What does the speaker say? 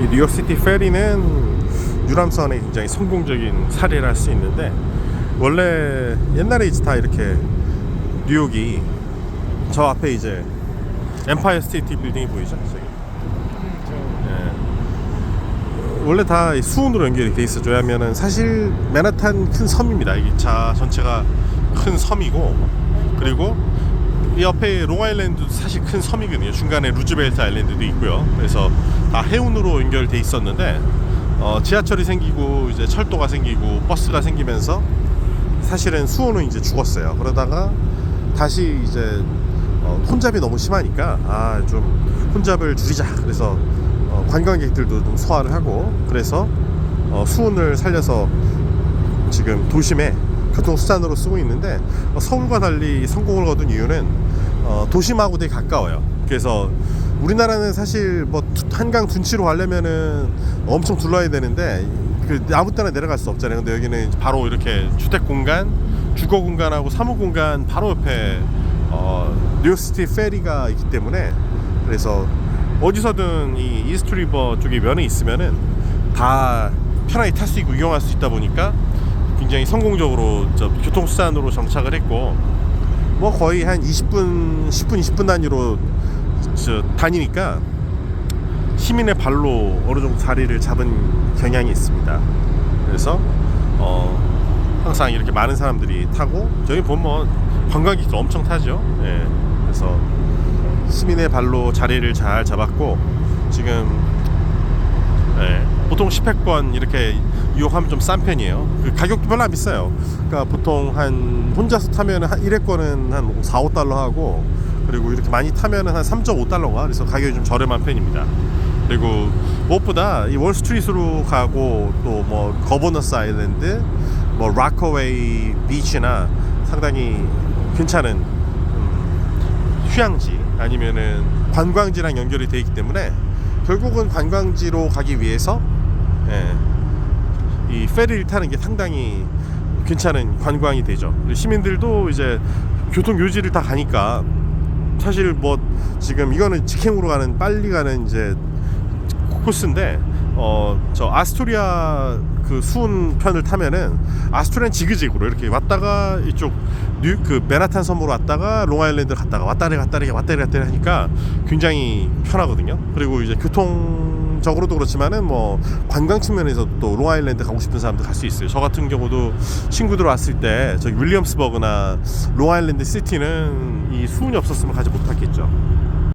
이 뉴욕시티 페리는 유람선의 굉장히 성공적인 사례를 할 수 있는데 원래 옛날에 이제 다 이렇게 뉴욕이 저 앞에 이제 엠파이어 스테이트 빌딩이 보이죠? 저기. 예. 원래 다이 수온으로 연결이 돼 있어줘야 하면은 사실 맨하탄 큰 섬입니다. 이게 자 전체가 큰 섬이고 그리고 이 옆에 롱아일랜드도 사실 큰 섬이거든요. 중간에 루즈벨트 아일랜드도 있고요. 그래서 다 해운으로 연결돼 있었는데 어, 지하철이 생기고 이제 철도가 생기고 버스가 생기면서 사실은 수온은 이제 죽었어요. 그러다가 다시 이제 어, 혼잡이 너무 심하니까 아 좀 혼잡을 줄이자. 그래서 어, 관광객들도 좀 소화를 하고 그래서 어, 수온을 살려서 지금 도심에 교통수단으로 쓰고 있는데 어, 서울과 달리 성공을 거둔 이유는 어, 도심하고 되게 가까워요. 그래서 우리나라는 사실 뭐 두- 한강 둔치로 가려면은 엄청 둘러야 되는데 그 아무 때나 내려갈 수 없잖아요. 근데 여기는 바로 이렇게 주택 공간, 주거 공간하고 사무 공간 바로 옆에 어, 뉴욕시티 페리가 있기 때문에 그래서 어디서든 이 이스트 리버 쪽에 면에 있으면은 다 편하게 탈 수 있고 이용할 수 있다 보니까 굉장히 성공적으로 저 교통수단으로 정착을 했고 뭐 거의 한 20분, 10분, 20분 단위로 저 다니니까 시민의 발로 어느 정도 자리를 잡은 경향이 있습니다. 그래서 어 항상 이렇게 많은 사람들이 타고 저기 보면 뭐 관광객도 엄청 타죠. 예. 그래서 시민의 발로 자리를 잘 잡았고 지금 예, 보통 10회권 이렇게 이용하면 좀 싼 편이에요. 그 가격도 별로 안 비싸요. 그러니까 보통 한 혼자서 타면 한 1회권은 한 4, 5달러 하고 그리고 이렇게 많이 타면은 한 3.5달러가 그래서 가격이 좀 저렴한 편입니다. 그리고 무엇보다 이 월스트리트로 가고 또 뭐 거버너스 아일랜드, 뭐 락커웨이 비치나 상당히 괜찮은 음, 휴양지 아니면은 관광지랑 연결이 되어 있기 때문에 결국은 관광지로 가기 위해서 예, 이 페리를 타는 게 상당히 괜찮은 관광이 되죠. 시민들도 이제 교통 요지를 다 가니까 사실 뭐 지금 이거는 직행으로 가는 빨리 가는 이제 코스인데 어 저 아스토리아 그 수운 편을 타면은 아스토리안 지그재그로 이렇게 왔다가 이쪽 뉴그 맨하탄 섬으로 왔다가 롱아일랜드 갔다가 왔다리 갔다리 왔다리 갔다리 하니까 굉장히 편하거든요. 그리고 이제 교통 적으로도 그렇지만은 뭐 관광 측면에서 또 롱아일랜드 가고 싶은 사람도 갈수 있어요. 저 같은 경우도 친구들 왔을 때 저기 윌리엄스버그나 롱아일랜드 시티는 이 수운이 없었으면 가지 못했겠죠.